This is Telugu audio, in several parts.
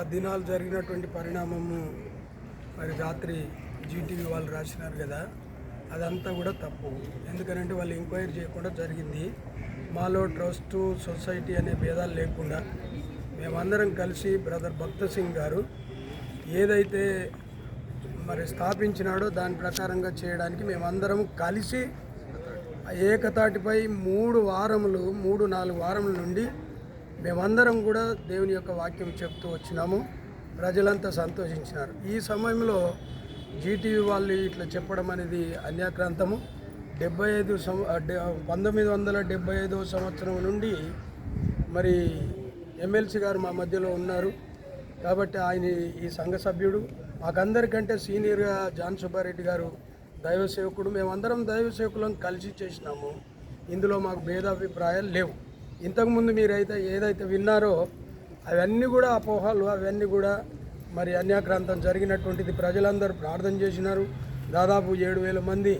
ఆ దినాలు జరిగినటువంటి పరిణామము మరి రాత్రి జీటీవీ వాళ్ళు రాసినారు కదా అదంతా కూడా తప్పు. ఎందుకనంటే వాళ్ళు ఎంక్వైరీ చేయకుండా జరిగింది. మాలో ట్రస్ట్ సొసైటీ అనే భేదాలు లేకుండా మేమందరం కలిసి బ్రదర్ భక్త సింగ్ గారు ఏదైతే మరి స్థాపించినాడో దాని ప్రకారంగా చేయడానికి మేమందరం కలిసి ఏకతాటిపై మూడు వారములు మూడు నాలుగు వారముల నుండి మేమందరం కూడా దేవుని యొక్క వాక్యం చెప్తూ వచ్చినాము. ప్రజలంతా సంతోషించినారు. ఈ సమయంలో జీటీవీ వాళ్ళు ఇట్లా చెప్పడం అనేది అన్యాక్రాంతము. డెబ్బై ఐదు సం డె- పంతొమ్మిది వందల డెబ్బై ఐదో సంవత్సరం నుండి మరి ఎమ్మెల్సీ గారు మా మధ్యలో ఉన్నారు. కాబట్టి ఆయన ఈ సంఘ సభ్యుడు. మాకందరికంటే సీనియర్గా జాన్ సుబ్బారెడ్డి గారు దైవ సేవకుడు. మేమందరం దైవ సేవకులను కలిసి చేసినాము. ఇందులో మాకు భేదాభిప్రాయాలు లేవు. ఇంతకుముందు మీరైతే ఏదైతే విన్నారో అవన్నీ కూడా అపోహలు అవన్నీ కూడా మరి అన్యాక్రాంతం జరిగినటువంటిది ప్రజలందరూ ప్రార్థన చేసినారు. దాదాపు ఏడు వేల మంది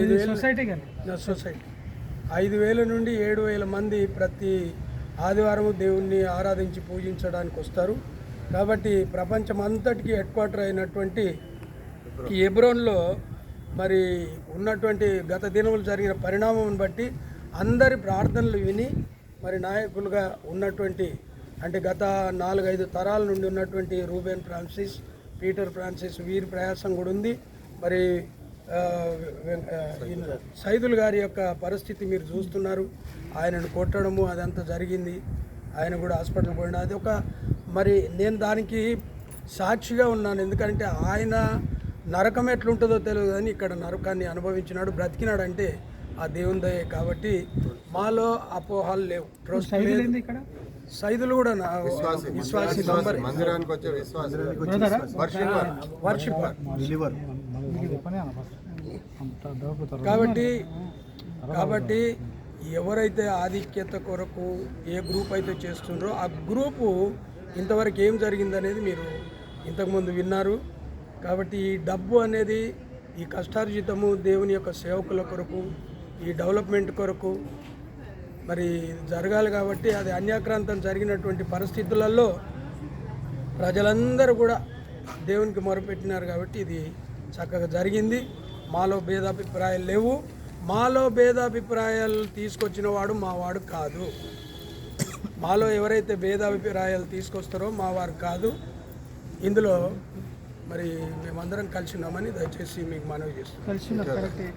ఐదు వేల సొసైటీ ఐదు వేల నుండి ఏడు వేల మంది ప్రతి ఆదివారం దేవుణ్ణి ఆరాధించి పూజించడానికి వస్తారు. కాబట్టి ప్రపంచం అంతటికి హెడ్ క్వార్టర్ అయినటువంటి ఎబ్రోన్లో మరి ఉన్నటువంటి గత దినములు జరిగిన పరిణామం బట్టి అందరి ప్రార్థనలు విని మరి నాయకులుగా ఉన్నటువంటి అంటే గత నాలుగైదు తరాల నుండి ఉన్నటువంటి రూబెన్ ఫ్రాన్సిస్ పీటర్ ఫ్రాన్సిస్ వీరి ప్రయాసం కూడా ఉంది. మరి సైదుల్ గారి యొక్క పరిస్థితి మీరు చూస్తున్నారు. ఆయనను కొట్టడము అదంతా జరిగింది. ఆయన కూడా హాస్పిటల్ పోయినా. అది ఒక మరి నేను దానికి సాక్షిగా ఉన్నాను. ఎందుకంటే ఆయన నరకం ఎట్లుంటుందో తెలియదు కానీ ఇక్కడ నరకాన్ని అనుభవించినాడు బ్రతికినాడంటే ఆ దేవుని దయ కాబట్టి మాలో అపోహాలు లేవు. ట్రస్ట్ ఇక్కడ? సైదులు కూడా నా విశ్వాసి మందిరానికి వచ్చే కాబట్టి కాబట్టి ఎవరైతే ఆధిక్యత కొరకు ఏ గ్రూప్ అయితే చేస్తుండ్రో ఆ గ్రూపు ఇంతవరకు ఏం జరిగిందనేది మీరు ఇంతకుముందు విన్నారు. కాబట్టి ఈ డబ్బు అనేది ఈ కష్టార్జితము దేవుని యొక్క సేవకుల కొరకు ఈ డెవలప్మెంట్ కొరకు మరి జరగాలి కాబట్టి అది అన్యాక్రాంతం జరిగినటువంటి పరిస్థితులలో ప్రజలందరూ కూడా దేవునికి మొరపెట్టినారు కాబట్టి ఇది చక్కగా జరిగింది. మాలో భేదాభిప్రాయాలు లేవు. మాలో భేదాభిప్రాయాలు తీసుకొచ్చిన వాడు మా వాడు కాదు. మాలో ఎవరైతే భేదాభిప్రాయాలు తీసుకొస్తారో మా వారు కాదు. ఇందులో మరి మేమందరం కలిసి ఉన్నామని దయచేసి మీకు మనవి చేస్తున్నాం. కలిసి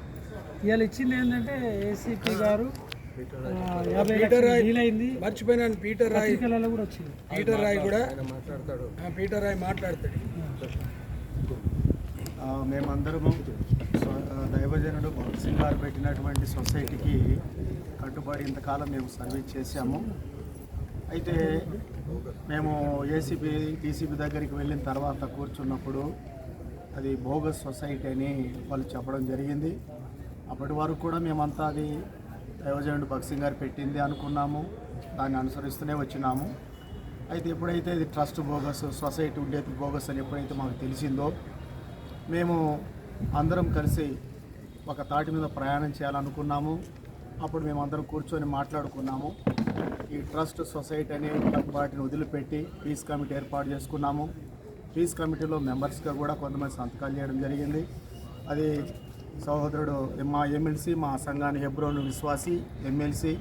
ఇవాళ ఇచ్చింది ఏంటంటే ఏసీపీ గారు పీటర్ రాయ్ మర్చిపోయినాను. పీటర్ రాయ్ పీటర్ రాయ్ కూడా ఆ, పీటర్ రాయ్ మాట్లాడతాడు. ఆ, మేమందరము దైవజనుడు భగత్ సింగ్ గారు పెట్టినటువంటి సొసైటీకి కట్టుబడి ఇంతకాలం మేము సర్వీస్ చేశాము. అయితే మేము ఏసీబీ డీసీబీ దగ్గరికి వెళ్ళిన తర్వాత కూర్చున్నప్పుడు అది బోగస్ సొసైటీ అని వాళ్ళు చెప్పడం జరిగింది. అప్పటి వరకు కూడా మేమంతా అది దైవజనుడు భగత్ గారు పెట్టింది అనుకున్నాము. దాన్ని అనుసరిస్తూనే వచ్చినాము. అయితే ఎప్పుడైతే ఇది ట్రస్ట్ బోగస్ సొసైటీ ఉండేది బోగస్ అని ఎప్పుడైతే మాకు తెలిసిందో మేము అందరం కలిసి ఒక తాటి మీద ప్రయాణం చేయాలనుకున్నాము. అప్పుడు మేము అందరం కూర్చొని మాట్లాడుకున్నాము. ఈ ట్రస్ట్ సొసైటీ అనే వాటిని వదిలిపెట్టి పీస్ కమిటీ ఏర్పాటు చేసుకున్నాము. పీస్ కమిటీలో మెంబర్స్గా కూడా కొంతమంది సంతకాలు చేయడం జరిగింది. అది సహోదరుడు మా ఎమ్మెల్సీ మా సంఘాన్ని హెబ్రోన్ విశ్వాసి ఎమ్మెల్సీ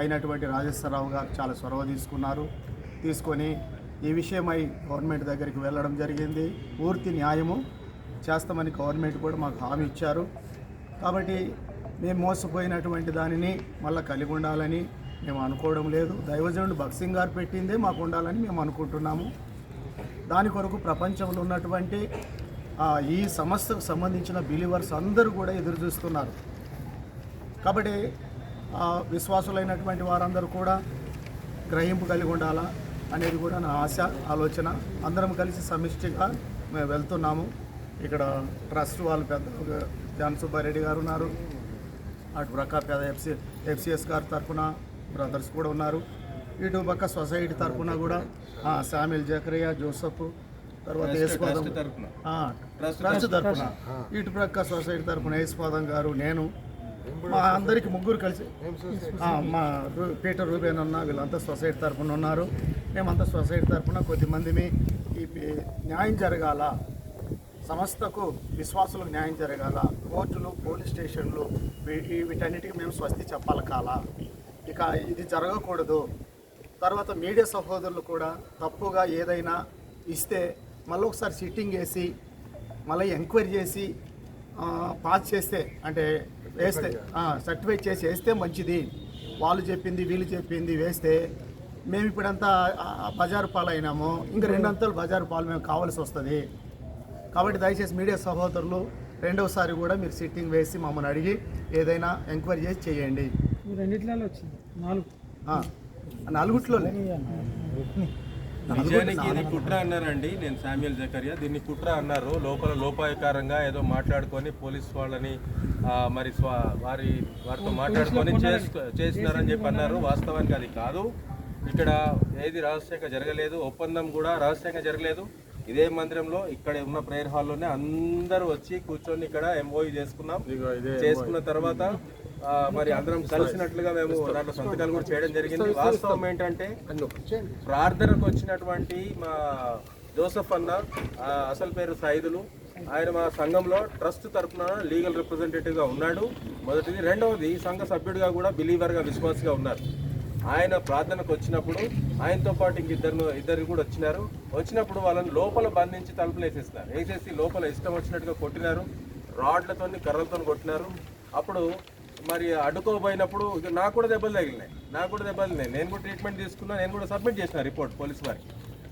అయినటువంటి రాజేశ్వరరావు గారు చాలా చొరవ తీసుకున్నారు. తీసుకొని ఈ విషయమై గవర్నమెంట్ దగ్గరికి వెళ్ళడం జరిగింది. పూర్తి న్యాయము చేస్తామని గవర్నమెంట్ కూడా మాకు హామీ ఇచ్చారు. కాబట్టి మేము మోసపోయినటువంటి దానిని మళ్ళీ కలిగి ఉండాలని మేము అనుకోవడం లేదు. దైవజనుడు భక్సింగ్ గారు పెట్టిందే మాకు ఉండాలని మేము అనుకుంటున్నాము. దాని కొరకు ప్రపంచంలో ఉన్నటువంటి ఈ సంస్థకు సంబంధించిన బిలీవర్స్ అందరూ కూడా ఎదురు చూస్తున్నారు. కాబట్టి విశ్వాసులైనటువంటి వారందరూ కూడా గ్రహింపు కలిగి ఉండాలా అనేది కూడా నా ఆశ ఆలోచన. అందరం కలిసి సమిష్టిగా మేము వెళ్తున్నాము. ఇక్కడ ట్రస్ట్ వాళ్ళు పెద్ద జాన్ సుబ్బారెడ్డి గారు ఉన్నారు. అటు ప్రక్క పెద్ద ఎఫ్సి ఎఫ్సిఎస్ గారి తరఫున బ్రదర్స్ కూడా ఉన్నారు. ఇటు పక్క సొసైటీ తరఫున కూడా సామిల్ జకరియా జోసఫ్ తర్వాత యేసుపాదం ఆ, ట్రస్ట్ తరఫున ఇటు ప్రక్క సొసైటీ తరఫున యేసుపాదం గారు నేను మా అందరికి ముగ్గురు కలిసి ఆ, మా రూ- పీటర్ రూబేన్ అన్న వీళ్ళంతా సొసైటీ తరఫున ఉన్నారు. మేమంతా సొసైటీ తరఫున కొద్దిమందిమి ఈ న్యాయం జరగాల. సంస్థకు విశ్వాసులకు న్యాయం జరగాల. కోర్టులు పోలీస్ స్టేషన్లు వీటన్నిటికీ మేము స్వస్తి చెప్పాలి కాల. ఇక ఇది జరగకూడదు. తర్వాత మీడియా సహోదరులు కూడా తప్పుగా ఏదైనా ఇస్తే మళ్ళీ ఒకసారి సిట్టింగ్ వేసి మళ్ళీ ఎంక్వైరీ చేసి ఆ, పాస్ చేస్తే అంటే వేస్తే సర్టిఫై చేసి వేస్తే మంచిది. వాళ్ళు చెప్పింది వీళ్ళు చెప్పింది వేస్తే మేము ఇప్పుడంతా బజారు పాలు అయినాము ఇంకా రెండంతలు బజారు పాలు మేము కావాల్సి వస్తుంది. కాబట్టి దయచేసి మీడియా సహోదరులు రెండవసారి కూడా మీరు సిట్టింగ్ వేసి మమ్మల్ని అడిగి ఏదైనా ఎంక్వైరీ చేసి చేయండి. ఈ నిజానికి ఇది కుట్ర అన్నారండి నేను శామ్యుల్ జకరియా. దీన్ని కుట్ర అన్నారు. లోపల లోపాయకారంగా ఏదో మాట్లాడుకొని పోలీస్ వాళ్ళని మరి స్వ- వారి వారితో మాట్లాడుకొని చేసు చేసినారని చెప్పి అన్నారు. వాస్తవానికి అది కాదు. ఇక్కడ ఏది రహస్యంగా జరగలేదు ఒప్పందం కూడా రహస్యంగా జరగలేదు. ఇదే మందిరంలో ఇక్కడ ఉన్న ప్రేయర్ హాల్లోనే అందరూ వచ్చి కూర్చొని ఇక్కడ ఎంఓయూ చేసుకున్నాం. చేసుకున్న తర్వాత మరి అందరం కలిసినట్లుగా మేము దాంట్లో సంతకాలు కూడా చేయడం జరిగింది. వాస్తవం ఏంటంటే ప్రార్థనకు వచ్చినటువంటి మా జోసఫ్ అన్న అసలు పేరు సైదులు. ఆయన మా సంఘంలో ట్రస్ట్ తరఫున లీగల్ రిప్రజెంటేటివ్గా ఉన్నాడు. మొదటిది. రెండవది సంఘ సభ్యుడిగా కూడా బిలీవర్గా విశ్వాసగా ఉన్నారు. ఆయన ప్రార్థనకు వచ్చినప్పుడు ఆయనతో పాటు ఇంక ఇద్దరు ఇద్దరు కూడా వచ్చినారు. వచ్చినప్పుడు వాళ్ళని లోపల బంధించి తలుపులు వేసేసినారు వేసేసి లోపల ఇష్టం వచ్చినట్టుగా కొట్టినారు. రాడ్లతోని కర్రలతో కొట్టినారు. అప్పుడు మరి అడ్డుకోబోయినప్పుడు ఇక నాకు కూడా దెబ్బలు తగిలినాయి. నాకు కూడా దెబ్బలు తగిలినాయి. నేను కూడా ట్రీట్మెంట్ తీసుకున్నా నేను కూడా సబ్మిట్ చేసిన రిపోర్ట్ పోలీస్ వారికి.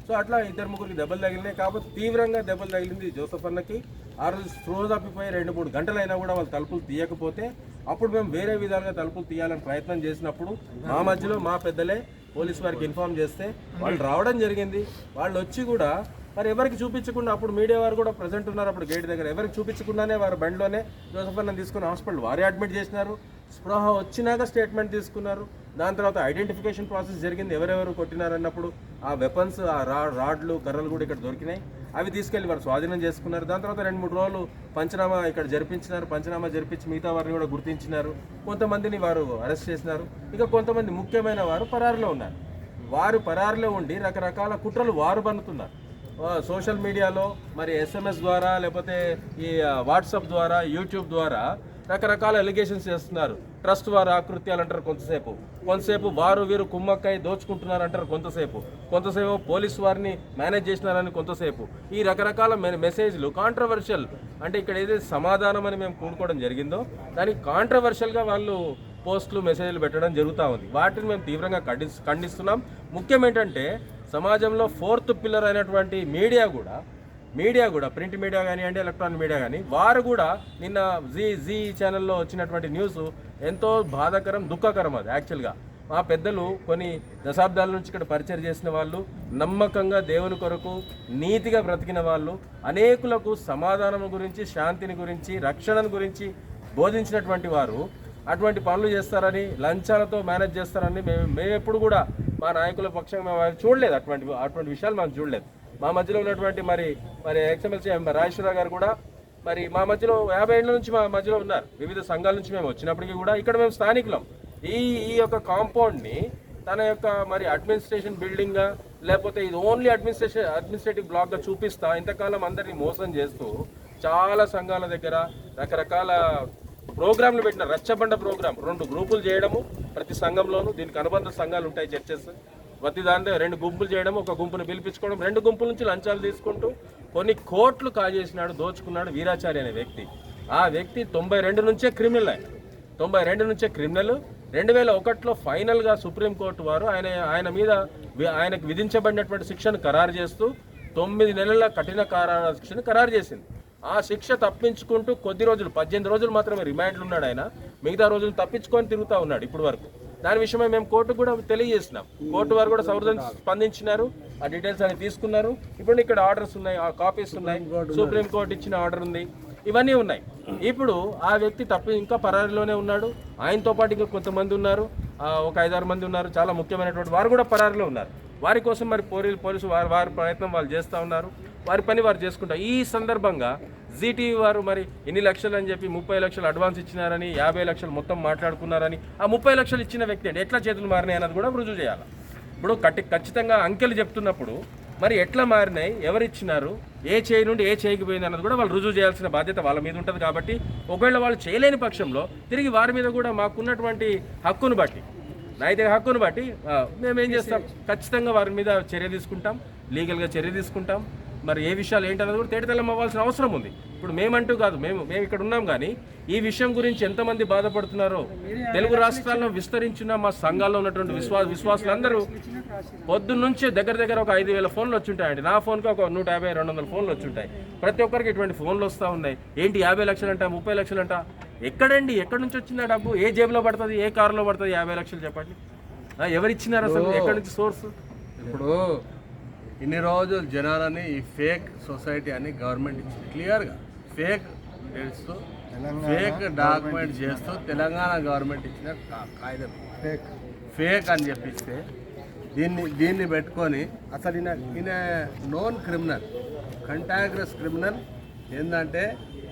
సో అట్లా ఇద్దరు ముగ్గురికి దెబ్బలు తగిలినాయి. కాబట్టి తీవ్రంగా దెబ్బలు తగిలింది జోసఫ్ అన్నకి. ఆ రోజు స్ట్రోజ్ అప్పిపోయి రెండు మూడు గంటలైనా కూడా వాళ్ళు తలుపులు తీయకపోతే అప్పుడు మేము వేరే విధాలుగా తలుపులు తీయాలని ప్రయత్నం చేసినప్పుడు మా మధ్యలో మా పెద్దలే పోలీస్ వారికి ఇన్ఫార్మ్ చేస్తే వాళ్ళు రావడం జరిగింది. వాళ్ళు వచ్చి కూడా మరి ఎవరికి చూపించకుండా అప్పుడు మీడియా వారు కూడా ప్రజెంట్ ఉన్నారు అప్పుడు గేట్ దగ్గర. ఎవరికి చూపించకుండానే వారు బండిలోనే జోసఫ్ అన్న తీసుకుని హాస్పిటల్ వారే అడ్మిట్ చేసినారు. స్పృహ వచ్చినాక స్టేట్మెంట్ తీసుకున్నారు. దాని తర్వాత ఐడెంటిఫికేషన్ ప్రాసెస్ జరిగింది. ఎవరెవరు కొట్టినారన్నప్పుడు ఆ వెపన్స్ ఆ రా రాడ్లు కర్రలు కూడా ఇక్కడ దొరికినాయి. అవి తీసుకెళ్ళి వారు స్వాధీనం చేసుకున్నారు. దాని తర్వాత రెండు మూడు రోజులు పంచనామా ఇక్కడ జరిపించినారు. పంచనామా జరిపించి మిగతా వారిని కూడా గుర్తించినారు. కొంతమందిని వారు అరెస్ట్ చేసినారు. ఇక కొంతమంది ముఖ్యమైన వారు పరారులో ఉన్నారు. వారు పరారులో ఉండి రకరకాల కుట్రలు వారు బన్నుతున్నారు సోషల్ మీడియాలో మరి ఎస్ఎంఎస్ ద్వారా లేకపోతే ఈ వాట్సాప్ ద్వారా యూట్యూబ్ ద్వారా రకరకాల ఎలిగేషన్స్ చేస్తున్నారు. ట్రస్ట్ వారు ఆకృత్యాలు అంటారు కొంతసేపు. కొంతసేపు వారు వీరు కుమ్మక్కై దోచుకుంటున్నారు అంటారు కొంతసేపు. కొంతసేపు పోలీస్ వారిని మేనేజ్ చేసినారని కొంతసేపు. ఈ రకరకాల మె- మెసేజ్లు కాంట్రవర్షియల్ అంటే ఇక్కడ ఏదైతే సమాధానం అని మేము కూడుకోవడం జరిగిందో దానికి కాంట్రవర్షియల్గా వాళ్ళు పోస్టులు మెసేజ్లు పెట్టడం జరుగుతూ ఉంది. వాటిని మేము తీవ్రంగా ఖండి ఖండిస్తున్నాం. ముఖ్యం ఏంటంటే సమాజంలో ఫోర్త్ పిల్లర్ అయినటువంటి మీడియా కూడా మీడియా కూడా ప్రింట్ మీడియా కానివ్వండి ఎలక్ట్రానిక్ మీడియా కానీ వారు కూడా నిన్న జీ జీ ఛానల్లో వచ్చినటువంటి న్యూస్ ఎంతో బాధాకరం దుఃఖకరం అది యాక్చువల్గా మా పెద్దలు కొన్ని దశాబ్దాల నుంచి ఇక్కడ పరిచయం చేసిన వాళ్ళు నమ్మకంగా దేవుని కొరకు నీతిగా బ్రతికిన వాళ్ళు అనేకులకు సమాధానం గురించి శాంతిని గురించి రక్షణను గురించి బోధించినటువంటి వారు అటువంటి పనులు చేస్తారని లంచాలతో మేనేజ్ చేస్తారని మేము మేము ఎప్పుడు కూడా మా నాయకుల పక్షంగా మేము చూడలేదు అటువంటి అటువంటి విషయాలు మనం చూడలేదు. మా మధ్యలో ఉన్నటువంటి మరి మరి ఎక్స్ఎమ్మెల్సీ రాజేశ్వరరావు గారు కూడా మరి మా మధ్యలో యాభై ఏళ్ళ నుంచి మా మధ్యలో ఉన్నారు. వివిధ సంఘాల నుంచి మేము వచ్చినప్పటికీ కూడా ఇక్కడ మేము స్థానికులం. ఈ ఈ యొక్క కాంపౌండ్ని తన యొక్క మరి అడ్మినిస్ట్రేషన్ బిల్డింగ్గా లేకపోతే ఇది ఓన్లీ అడ్మినిస్ట్రేషన్ అడ్మినిస్ట్రేటివ్ బ్లాక్గా చూపిస్తా ఇంతకాలం అందరినీ మోసం చేస్తూ చాలా సంఘాల దగ్గర రకరకాల ప్రోగ్రాంలు పెట్టిన రచ్చబండ ప్రోగ్రాం. రెండు గ్రూపులు చేయడము ప్రతి సంఘంలోనూ దీనికి అనుబంధ సంఘాలు ఉంటాయి చర్చెస్. ప్రతి దాంట్లో రెండు గుంపులు చేయడం ఒక గుంపును పిలిపించుకోవడం రెండు గుంపుల నుంచి లంచాలు తీసుకుంటూ కొన్ని కోట్లు కాజేసినాడు దోచుకున్నాడు వీరాచారి అనే వ్యక్తి. ఆ వ్యక్తి తొంభై రెండు నుంచే క్రిమినల్ ఆయన. తొంభై రెండు నుంచే క్రిమినల్. రెండు వేల ఒకటిలో ఫైనల్గా సుప్రీంకోర్టు వారు ఆయన ఆయన మీద వి- ఆయనకు విధించబడినటువంటి శిక్షను ఖరారు చేస్తూ తొమ్మిది నెలల కఠిన కారాల శిక్షను ఖరారు చేసింది. ఆ శిక్ష తప్పించుకుంటూ కొద్ది రోజులు పద్దెనిమిది రోజులు మాత్రమే రిమాండ్లు ఉన్నాడు ఆయన. మిగతా రోజులు తప్పించుకొని తిరుగుతూ ఉన్నాడు ఇప్పటి వరకు. దాని విషయమై మేము కోర్టు కూడా తెలియజేసినాం. కోర్టు వారు కూడా సౌదం స్పందించినారు ఆ డీటెయిల్స్ అని తీసుకున్నారు. ఇప్పుడు ఇక్కడ ఆర్డర్స్ ఉన్నాయి ఆ కాపీస్ ఉన్నాయి. సుప్రీం కోర్టు ఇచ్చిన ఆర్డర్ ఉంది. ఇవన్నీ ఉన్నాయి. ఇప్పుడు ఆ వ్యక్తి తప్పి ఇంకా పరారిలోనే ఉన్నాడు. ఆయనతో పాటు ఇంకా కొంతమంది ఉన్నారు. ఒక ఐదారు మంది ఉన్నారు. చాలా ముఖ్యమైనటువంటి వారు కూడా పరారిలో ఉన్నారు. వారి కోసం మరి పోలీసు పోలీసు వారి వారి ప్రయత్నం వాళ్ళు చేస్తూ ఉన్నారు. వారి పని వారు చేసుకుంటారు. ఈ సందర్భంగా జీటీవీ వారు మరి ఎన్ని లక్షలు అని చెప్పి ముప్పై లక్షలు అడ్వాన్స్ ఇచ్చినారని యాభై లక్షలు మొత్తం మాట్లాడుకున్నారని ఆ ముప్పై లక్షలు ఇచ్చిన వ్యక్తి అంటే ఎట్లా చేతులు మారినాయి అన్నది కూడా రుజువు చేయాలి. ఇప్పుడు కట్టి ఖచ్చితంగా అంకెలు చెప్తున్నప్పుడు మరి ఎట్లా మారినాయి ఎవరిచ్చినారు ఏ చేయి నుండి ఏ చేయికి పోయింది అన్నది కూడా వాళ్ళు రుజువు చేయాల్సిన బాధ్యత వాళ్ళ మీద ఉంటుంది కాబట్టి ఒకవేళ వాళ్ళు చేయలేని పక్షంలో తిరిగి వారి మీద కూడా మాకున్నటువంటి హక్కును బట్టి నైతిక హక్కును బట్టి మేమేం మేము ఏం చేస్తాం? ఖచ్చితంగా వారి మీద చర్య తీసుకుంటాం లీగల్గా చర్య తీసుకుంటాం. మరి ఏ విషయాలు ఏంటన్నది కూడా తేటతెల్లం అవ్వాల్సిన అవసరం ఉంది. ఇప్పుడు మేమంటూ కాదు మేము మేము ఇక్కడ ఉన్నాం కానీ ఈ విషయం గురించి ఎంతమంది బాధపడుతున్నారో తెలుగు రాష్ట్రాల్లో విస్తరించిన మా సంఘాల్లో ఉన్నటువంటి విశ్వా విశ్వాసులందరూ పొద్దున్న నుంచి దగ్గర దగ్గర ఒక ఐదు వేల ఫోన్లు వచ్చుంటాయండి. నా ఫోన్కి ఒక నూట యాభై రెండు వందల ఫోన్లు వచ్చుంటాయి. ప్రతి ఒక్కరికి ఇటువంటి ఫోన్లు వస్తూ ఉన్నాయి. ఏంటి యాభై లక్షలంట ముప్పై లక్షలంట? ఎక్కడండి? ఎక్కడి నుంచి వచ్చిందా డబ్బు? ఏ జేబులో పడుతుంది? ఏ కారులో పడుతుంది? యాభై లక్షలు చెప్పండి. ఎవరిచ్చినారు అసలు? ఎక్కడి నుంచి? సోర్స్? ఇప్పుడు ఇన్ని రోజులు జనాలని ఈ ఫేక్ సొసైటీ అని గవర్నమెంట్ ఇచ్చింది. క్లియర్గా ఫేక్ తెలుస్తూ ఫేక్ డాక్యుమెంట్ చేస్తూ తెలంగాణ గవర్నమెంట్ ఇచ్చిన కా- కాగితం. ఫేక్. ఫేక్ అని చెప్పిస్తే దీన్ని దీన్ని పెట్టుకొని అసలు ఈయన ఈయన నోన్ క్రిమినల్ కంటాగ్రస్ క్రిమినల్ ఏంటంటే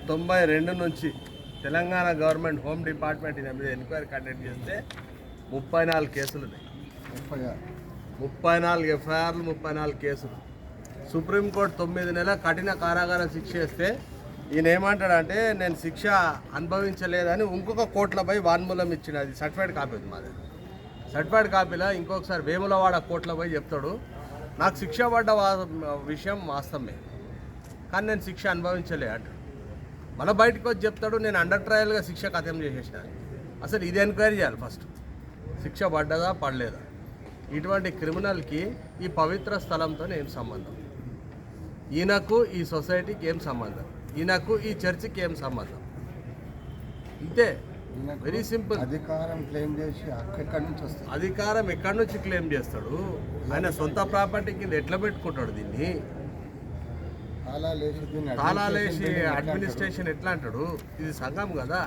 తొంభై రెండు నుంచి తెలంగాణ గవర్నమెంట్ హోమ్ డిపార్ట్మెంట్ ఈయన మీద ఎంక్వైరీ కండక్ట్ చేస్తే ముప్పై నాలుగు కేసులు ఉన్నాయి ముప్పై ముప్పై నాలుగు ఎఫ్ఐఆర్లు ముప్పై నాలుగు కేసులు. సుప్రీంకోర్టు తొమ్మిది నెలల కఠిన కారాగార శిక్ష వేస్తే ఈయన ఏమంటాడంటే నేను శిక్ష అనుభవించలేదని ఇంకొక కోట్లపై వాన్మూలం ఇచ్చిన అది సర్టిఫైడ్ కాపీ ఉంది మాది. సర్టిఫైడ్ కాపీలో ఇంకొకసారి వేములవాడ కోట్లపై పోయి చెప్తాడు నాకు శిక్ష పడ్డ వా- విషయం వాస్తవమే కానీ నేను శిక్ష అనుభవించలే అంటాడు. మళ్ళీ బయటకు వచ్చి చెప్తాడు నేను అండర్ ట్రయల్గా శిక్ష కథం చేసేసిన. అసలు ఇది ఎంక్వైరీ చేయాలి ఫస్ట్. శిక్ష పడ్డదా పడలేదా? ఇటువంటి క్రిమినల్కి ఈ పవిత్ర స్థలంతో ఏం సంబంధం? ఈయనకు ఈ సొసైటీకి ఏం సంబంధం? ఈయనకు ఈ చర్చికి ఏం సంబంధం? ఇంతే. Very simple. అధికారం క్లెయిమ్ చేసి ఎక్కడి నుంచి వస్తుంది అధికారం ఎక్కడి నుంచి క్లెయిమ్ చేస్తాడు? ఆయన సొంత ప్రాపర్టీ కింద ఎట్లా పెట్టుకుంటాడు దీన్ని? తాళాలేసి దీన్ని తాళాలేసి అడ్మినిస్ట్రేషన్ ఎట్లా అంటాడు? ఇది సంఘం కదా?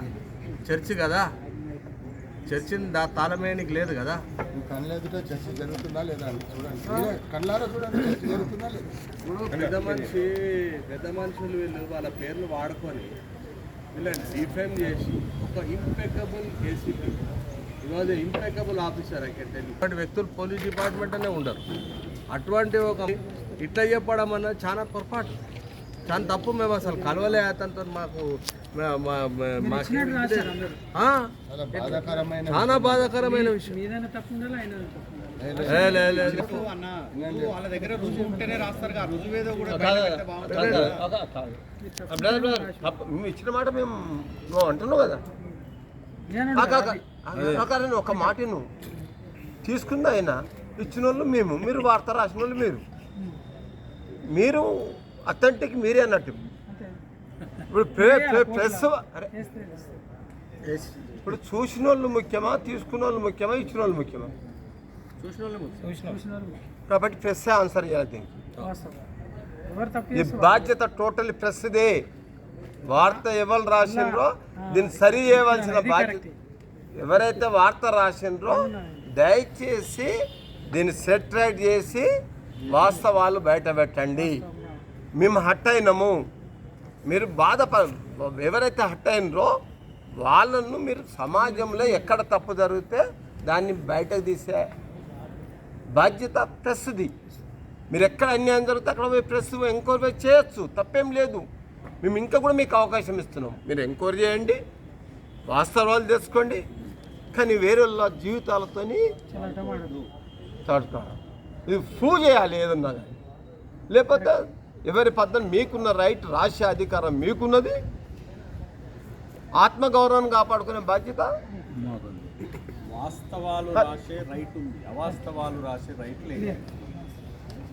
చర్చి కదా? చర్చిని దా తాళమేయనికి లేదు కదా? కళ్ళ ఎదుట చర్చ జరుగుతుందా లేదా అని చూడండి. మీరే కళ్ళారా చూడండి చర్చ జరుగుతుందా లేదా? ఇప్పుడు పెద్ద మనిషి పెద్ద మనుషులు వీళ్ళు వాళ్ళ పేర్లు వాడుకొని వీళ్ళని డిఫేమ్ చేసి ఒక ఇంపెకబుల్ ఏసీపీ ఈరోజు ఇంపెకబుల్ ఆఫీసర్ ఇటువంటి వ్యక్తులు పోలీస్ డిపార్ట్మెంట్ అనే ఉండరు. అటువంటి ఒక ఇట్లా చెప్పడం అన్నది చాలా పొరపాటు. చాలా తప్పు మేము అసలు కలవలే అతనితో మాకు చాలా బాధాకరమైన విషయం. ఇచ్చిన మాట మేము నువ్వు అంటున్నావు కదా. ఒక మాట నువ్వు తీసుకుంది ఆయన ఇచ్చిన వాళ్ళు మేము మీరు వార్త రాసిన వాళ్ళు మీరు మీరు అథెంటిక్ మీరే అన్నట్టు. ఇప్పుడు ప్రె- ప్రె- ప్రెస్ అరే. ఇప్పుడు చూసిన వాళ్ళు ముఖ్యమా? తీసుకున్న వాళ్ళు ముఖ్యమా ఇచ్చిన వాళ్ళు ముఖ్యమా కాబట్టి ప్రెస్ ఆన్సర్ చేయాలి దీనికి. ఈ బాధ్యత టోటల్ ప్రెస్దే వార్త ఎవరు రాసిండ్రో దీన్ని సరి చేయవలసిన బాధ్యత. ఎవరైతే వార్త రాసిండ్రో దయచేసి దీన్ని సెటరైట్ చేసి వాస్తవాలు బయట పెట్టండి. మేము హట్ అయినాము మీరు బాధప ఎవరైతే హట్ అయినరో వాళ్ళను మీరు సమాజంలో ఎక్కడ తప్పు జరిగితే దాన్ని బయటకు తీసే బాధ్యత ప్రెస్ది మీరు ఎక్కడ అన్యాయం జరిగితే అక్కడ పోయి ప్రెస్ ఎంక్వైరీ చేయొచ్చు. తప్పేం లేదు. మేము ఇంకా కూడా మీకు అవకాశం ఇస్తున్నాం. మీరు ఎంక్వైరీ చేయండి. వాస్తవాలు తెలుసుకోండి. కానీ వేరే వాళ్ళ జీవితాలతోని ఇది ప్రూవ్ చేయాలి ఏదన్నా కానీ. లేకపోతే ఎవరి పద్ధతి మీకున్న రైట్ రాసే అధికారం మీకున్నది? ఆత్మగౌరవాన్ని కాపాడుకునే బాధ్యత? వాస్తవాలు రాసే రైట్ ఉంది. అవాస్తవాలు రాసే రైట్ లేదు.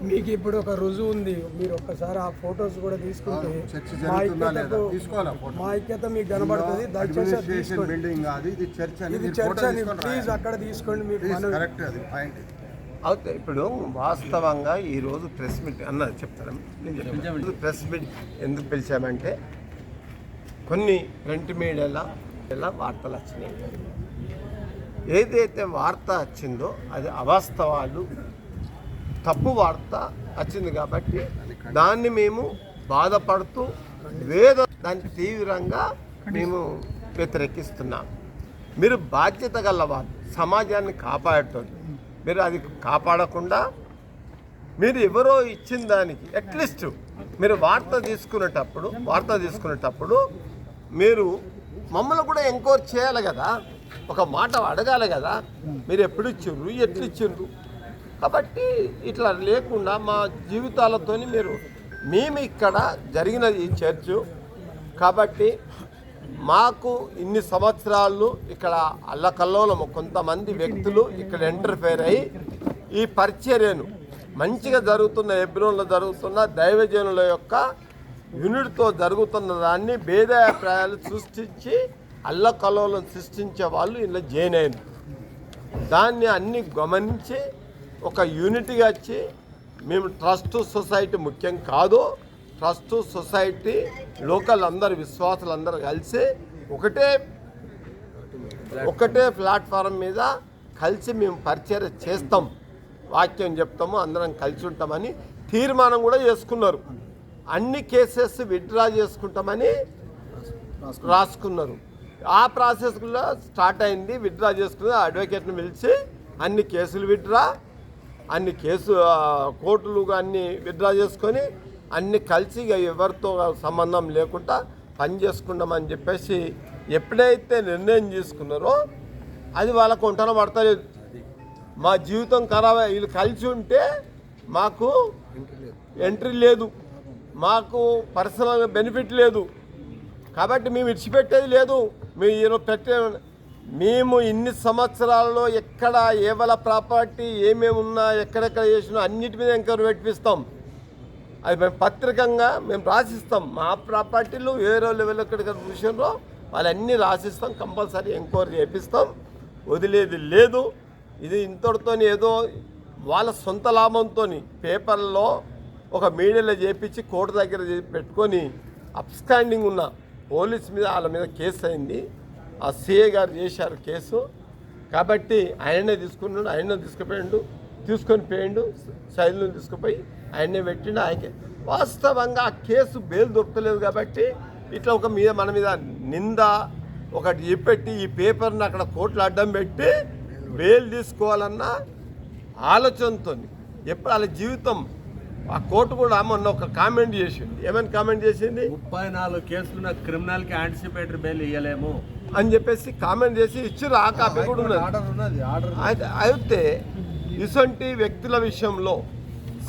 మీకు ఇప్పుడు ఒక రుజువు ఉంది. మీరు ఒక్కసారి ఆ ఫొటోస్ కూడా తీసుకుంటే చర్చ మా జరుగుతుందా లేదా? ఐక్యతకు తీసుకోవాలా ఫోటో మా ఐక్యత మీకు కనబడుతుంది. దయచేసి అది బిల్డింగ్ కాదు. ఇది చర్చ్ అని ఇది మీరు చర్చ ఫోటో అని తీసుకొని ప్లీజ్ రాయాలి. అక్కడ తీసుకోండి. మీకు. కరెక్ట్ అది పాయింట్ అవుతే ఇప్పుడు వాస్తవంగా ఈరోజు ప్రెస్ మీట్ అన్నది చెప్తాను. ప్రెస్ మీట్ ఎందుకు పిలిచామంటే కొన్ని ప్రింట్ మీడియాలో వార్తలు వచ్చినాయి. ఏదైతే వార్త వచ్చిందో అది అవాస్తవాలు తప్పు వార్త వచ్చింది కాబట్టి దాన్ని మేము బాధపడుతూ వేద దాన్ని తీవ్రంగా మేము వ్యతిరేకిస్తున్నాం. మీరు బాధ్యత గలవారు సమాజాన్ని కాపాడటం మీరు అది కాపాడకుండా మీరు ఎవరో ఇచ్చిన దానికి అట్లీస్ట్ మీరు వార్త తీసుకునేటప్పుడు వార్త తీసుకునేటప్పుడు మీరు మమ్మల్ని కూడా ఎంకోర్ చేయాలి కదా. ఒక మాట అడగాలి కదా. మీరు ఎప్పుడు ఇచ్చిండ్రు ఎట్లు ఇచ్చిండ్రు కాబట్టి ఇట్లా లేకుండా మా జీవితాలతోని మీరు మేము ఇక్కడ జరిగినది ఈ చర్చు. కాబట్టి మాకు ఇన్ని సంవత్సరాలు ఇక్కడ అల్లకల్లోలము కొంతమంది వ్యక్తులు ఇక్కడ ఎంటర్ఫేర్ అయ్యి ఈ పరిచర్యను మంచిగా జరుగుతున్న ఎబ్రోన్లో జరుగుతున్న దైవజనుల యొక్క యూనిట్తో జరుగుతున్న దాన్ని భేదాభిప్రాయాలు సృష్టించి అల్లకల్లోలం సృష్టించే వాళ్ళు ఇలా జాయిన్ అయిన దాన్ని అన్ని గమనించి ఒక యూనిట్గా వచ్చి మేము ట్రస్ట్ సొసైటీ ముఖ్యం కాదు. ట్రస్ట్ సొసైటీ లోకల్ అందరు విశ్వాసులు అందరు కలిసి ఒకటే ఒకటే ప్లాట్ఫారం మీద కలిసి మేము పరిచయం చేస్తాం. వాక్యం చెప్తాము అందరం కలిసి ఉంటామని తీర్మానం కూడా చేసుకున్నారు. అన్ని కేసెస్ విత్డ్రా చేసుకుంటామని రాసుకున్నారు. ఆ ప్రాసెస్ కూడా స్టార్ట్ అయింది విత్డ్రా చేసుకుని అడ్వకేట్ని పిలిచి అన్ని కేసులు విత్డ్రా అన్ని కేసు కోర్టులు అన్ని విత్డ్రా చేసుకొని అన్ని కలిసి ఎవరితో సంబంధం లేకుండా పని చేసుకుందామని చెప్పేసి ఎప్పుడైతే నిర్ణయం తీసుకున్నారో అది వాళ్ళకు వంటన పడతలేదు. మా జీవితం ఖరాబ్ వీళ్ళు కలిసి ఉంటే మాకు ఎంట్రీ లేదు. మాకు పర్సనల్ బెనిఫిట్ లేదు. కాబట్టి మేము ఇడిచిపెట్టేది లేదు. మేము పెట్టే మేము ఇన్ని సంవత్సరాలలో ఎక్కడ ఏవల ప్రాపర్టీ ఏమేమి ఉన్నా ఎక్కడెక్కడ చేసినా అన్నిటి మీద ఎంక్వైరీ పెట్టిస్తాం అది మేము పత్రికంగా మేము రాసిస్తాం. మా ప్రాపర్టీలు వేరే లెవెల్ ఎక్కడికి విషయంలో వాళ్ళన్నీ రాసిస్తాం. కంపల్సరీ ఎంక్వైరీ చేపిస్తాం. వదిలేది లేదు. ఇది ఇంతటితో ఏదో వాళ్ళ సొంత లాభంతో పేపర్లో ఒక మీడియాలో చేపించి కోర్టు దగ్గర పెట్టుకొని అప్స్టాండింగ్ ఉన్న పోలీస్ మీద వాళ్ళ మీద కేసు అయింది. ఆ సిఏ గారు చేశారు కేసు. కాబట్టి ఆయనే తీసుకున్నాడు ఆయన తీసుకుపోయిండు తీసుకొని పోయిండు శైలిని తీసుకుపోయి ఆయనే పెట్టిండు. ఆయనకే వాస్తవంగా ఆ కేసు బెయిల్ దొరకలేదు కాబట్టి ఇట్లా ఒక మీద మన మీద నింద ఒకటి చెప్పెట్టి ఈ పేపర్ని అక్కడ కోర్టులో అడ్డం పెట్టి బెయిల్ తీసుకోవాలన్న ఆలోచనతో ఎప్పుడు వాళ్ళ జీవితం ఆ కోర్టు కూడా మొన్న ఒక కామెంట్ చేసింది ఏమని కామెంట్ చేసింది? ముప్పై నాలుగు కేసులున్న క్రిమినల్కి యాంటిసిపేటరీ బెయిల్ ఇవ్వలేము అని చెప్పేసి కామెంట్ చేసి ఇచ్చిర్రు. ఆ కాపీ కూడా ఉన్నది. ఆర్డర్ ఉన్నది ఆర్డర్ అయితే అయితే ఇటువంటి వ్యక్తుల విషయంలో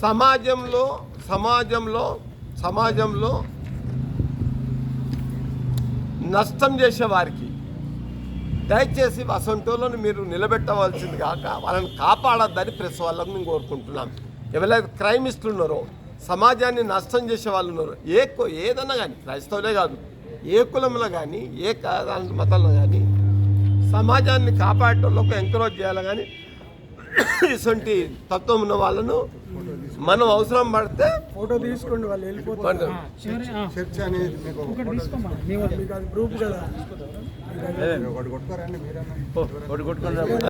సమాజంలో సమాజంలో సమాజంలో నష్టం చేసేవారికి దయచేసి అసంటోళ్ళను మీరు నిలబెట్టవలసింది కాక వాళ్ళని కాపాడొద్దని ప్రెస్ వాళ్ళని మేము కోరుకుంటున్నాం. ఎవరైతే క్రైమిస్టులు ఉన్నారో సమాజాన్ని నష్టం చేసే వాళ్ళు ఉన్నారో ఏ ఏదన్నా కానీ క్రైస్తవులే కాదు ఏ కులంలో కానీ ఏ మతంలో కానీ సమాజాన్ని కాపాడటంలో ఎంకరేజ్ చేయాలి కానీ ఇటువంటి తత్వం ఉన్న వాళ్ళను మనం అవసరం పడితే ఫోటో తీసుకోండి వాళ్ళు వెళ్ళిపోతారు. చర్చ అనేది మీకు ఒకటి ప్రూఫ్ కదా. ఒకటి కొట్టుకోరండి మీరన్నా